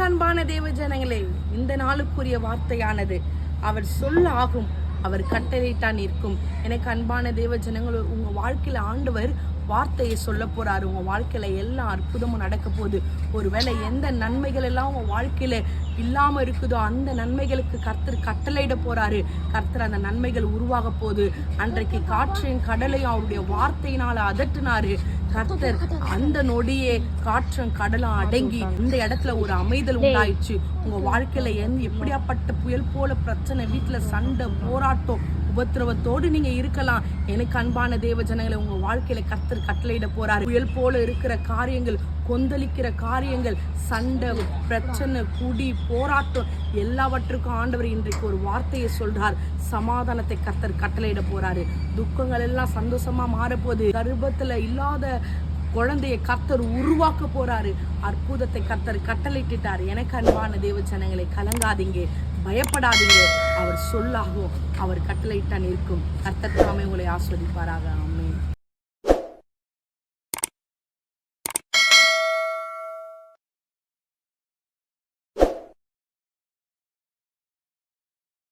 அன்பான தேவ ஜனங்களே இந்த நாளுக்குரிய வார்த்தையானது அவர் சொல்லாகும் அவர் கட்டளையிட்டான் இருக்கும் எனக்கு அன்பான தேவ ஜனங்கள் உங்க வாழ்க்கையில ஆண்டவர் வார்த்தையை சொல்ல போறாரு. உங்க வாழ்க்கையில எல்லா அற்புதமும் நடக்க போகுது. ஒருவேளை எந்த நன்மைகள் எல்லாம் உங்க வாழ்க்கையில இல்லாம இருக்குதோ. அந்த நன்மைகளுக்கு கர்த்தர் கட்டளையிட போறாரு. கர்த்தர் அந்த நன்மைகள் உருவாக போகுது. அன்றைக்கு காற்றையும் கடலையும் அவருடைய வார்த்தையினால அதட்டினாரு. கர்த்தர் அந்த நொடியே காற்றும் கடலும் அடங்கி இந்த இடத்துல ஒரு அமைதல் உண்டாயிடுச்சு. உங்க வாழ்க்கையில எந்த எப்படியாப்பட்ட புயல் போல பிரச்சனை வீட்டுல சண்டை போராட்டம் உபத்திரவத்தோடு நீங்க இருக்கலாம். எனக்கு அன்பான தேவ ஜனங்களை உங்க வாழ்க்கையில கத்தர் கட்டளையிட போறாரு. புயல் போல இருக்கிற காரியங்கள் கொந்தளிக்கிற காரியங்கள் சண்டை பிரச்சனை குடி போராட்டம் எல்லாவற்றுக்கும் ஆண்டவர் இன்றைக்கு ஒரு வார்த்தையை சொல்றார். சமாதானத்தை கத்தர் கட்டளையிட போறாரு. துக்கங்கள் எல்லாம் சந்தோஷமா மாறப்போகுது. கர்ப்பத்துல இல்லாத குழந்தையை கர்த்தர் உருவாக்க போறாரு. அற்புதத்தை கர்த்தர் கட்டளையிட்டுட்டார். எனக்கு அன்பான தேவ ஜனங்களை கலங்காதீங்க பயப்படாதீங்க. அவர் சொல்லாகும் அவர் கட்டளையிட்டான் இருக்கும் கர்த்தர் தாமே உங்களை ஆஸ்வதிப்பாராக. அம்மே